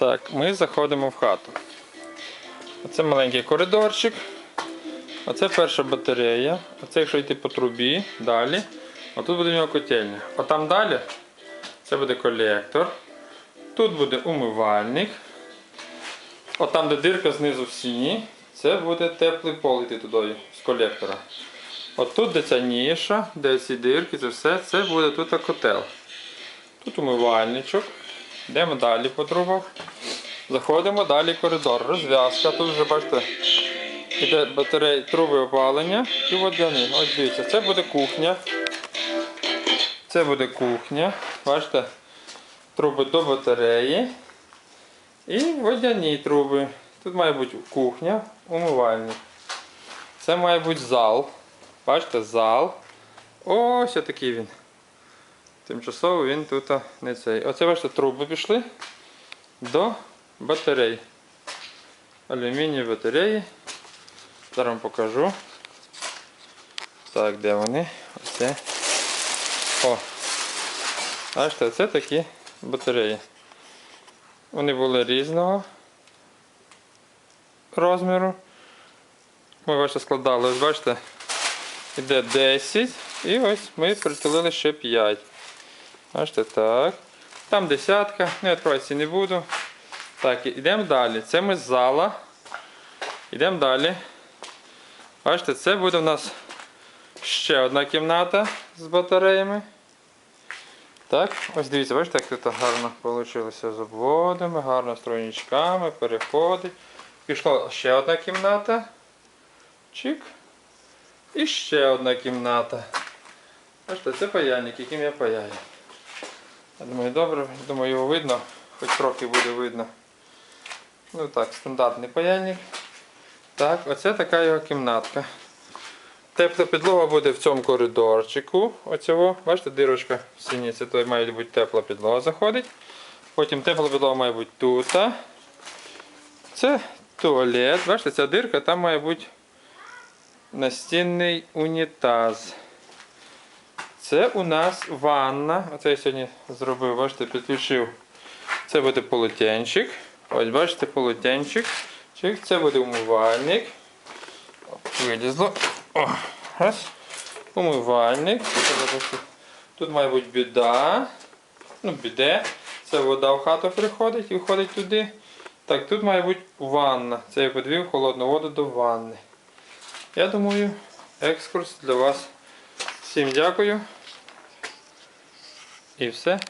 Так, ми заходимо в хату. Оце маленький коридорчик. Оце перша батарея. Оце якщо йти по трубі, далі. Отут буде в нього котельня. Отам далі це буде колектор. Тут буде умивальник. Отам, де дирка знизу в стіні, це буде теплий пол йти туди з колектора. От тут, де ця ніша, де ці дирки, це все, це буде тут котел. Тут умивальничок. Йдемо далі по трубах. Заходимо далі коридор. Розв'язка. Тут вже бачите, іде батарея, труби опалення і водяні. Ось дивіться, це буде кухня. Це буде кухня. Бачите? Труби до батареї. І водяні труби. Тут має бути кухня, умивальник. Це має бути зал. Бачите, зал. Ось такий він. Тимчасово він тут не цей. Оце бачите, труби пішли до батарей. Алюмінієві батареї. Зараз вам покажу. Так, де вони? Оце. О! Бачите, це такі батареї. Вони були різного розміру. Ми бачите, складали, ось бачите, іде 10 і ось ми притулили ще 5. Бачите, так. Там десятка, не відкриватися не буду. Так, йдемо далі. Це ми з зала. Йдемо далі. Бачите, це буде у нас ще одна кімната з батареями. Так, ось дивіться, бачите, як тут гарно вийшло з обводами, гарно стройничками, переходить. Пішла ще одна кімната. Чик. І ще одна кімната. Бачите, це паяльник, яким я паяю. Я думаю, добре, думаю, його видно, хоч трохи буде видно. Ну так, стандартний паяльник. Так, оце така його кімнатка. Тепла підлога буде в цьому коридорчику. Оцього. Бачите, дирочка в стіні, це то має бути тепла підлога заходить. Потім тепла підлога має бути тут. Це туалет. Бачите, ця дирка, там має бути настінний унітаз. Це у нас ванна. Оце я сьогодні зробив, бачите, підключив. Це буде полотенчик. Ось бачите, полотенчик. Це буде умивальник. Вилізло. Раз. Умивальник. Тут має бути біда. Ну, біде. Це вода в хату приходить і входить туди. Так, тут має бути ванна. Це я підвів холодну воду до ванни. Я думаю, екскурс для вас. Всім дякую. І все.